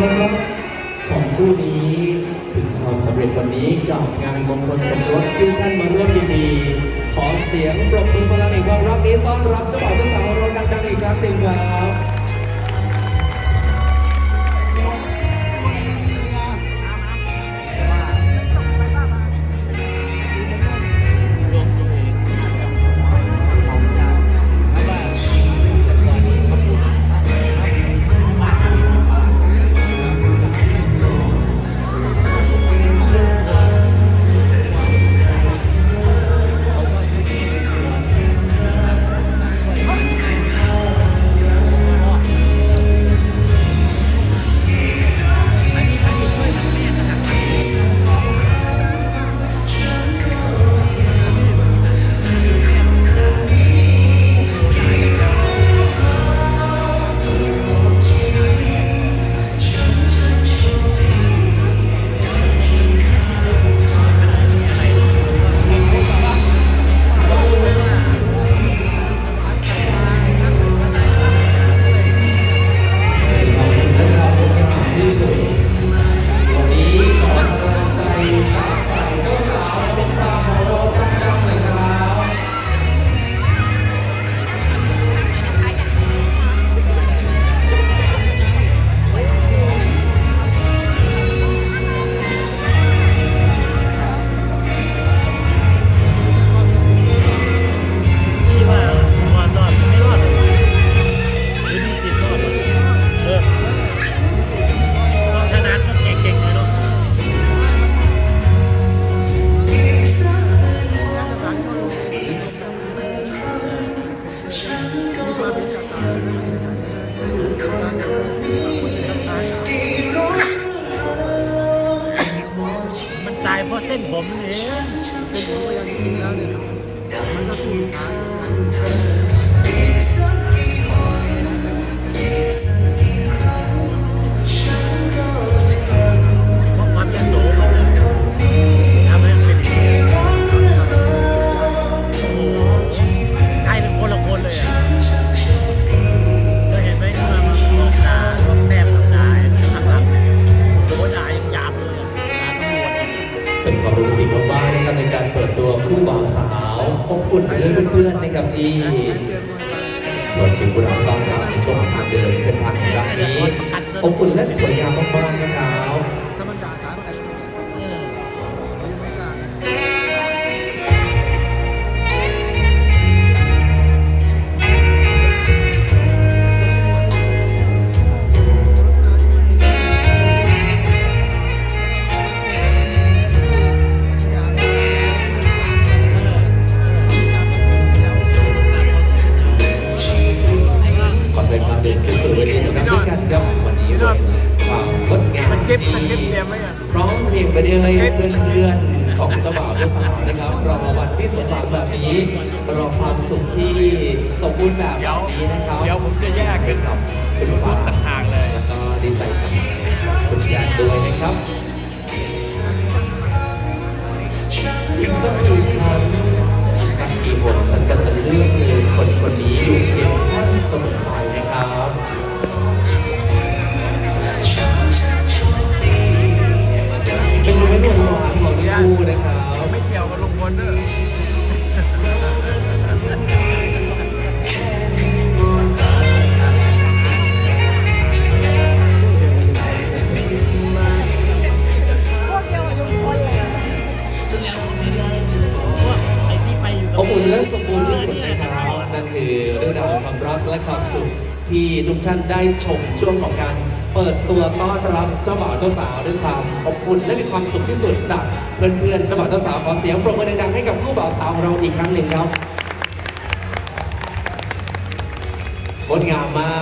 ครับของคู่นี้ถึงความสำเร็จวันนี้กับงานมงคลสมรสที่ท่านมาร่วมยินดี ขอเสียงปรบมือพลังแห่งความรักนี้ต้อนรับเจ้าบ่าวเจ้าสาวเราดังๆอีกครั้งหนึ่งครับ ส้นผมเองเป็นผมก็ยังกินแล้วเนี่ยมันก็สูญหาย คู่บ่าวสาวอบอุ่นไปด้วยเพื่อนๆนะครับที่รวมถึงบุรีรัมย์ต้อนรับในช่วงของทางเดินเส้นทางของเรานี้อบอุ่นและสวยงามมากๆนะครับ กันครับวันนี้เป็นความงดงามที่พร้อมเพรียงไปด้วยเพื่อนๆของเจ้าบ่าวเจ้าสาวนะครับรอวันที่สมหวังแบบนี้รอความสุขที่สมบูรณ์แบบแบบนี้นะครับเดี๋ยวผมจะแยกเป็นครับคุณคฟ้านต่างหากเลยแล้วก็ดีใจกับคุณแจ็คด้วยนะครับอีกสักกี่ครั้งอีกสักกี่บทฉันก็จะเลือกเธอคนคนนี้อยู่เคียงข้างเสมอ ราวความรักและความสุขที่ทุกท่านได้ชมช่วงของการเปิดตัวต้อนรับเจ้าบ่าวเจ้าสาวด้วยความอบอุ่นและมีความสุขที่สุดจากเพื่อนๆเจ้าบ่าวเจ้าสาวขอเสียงปรบมือดังๆให้กับคู่บ่าวสาวของเราอีกครั้งหนึ่งครับงดงามมาก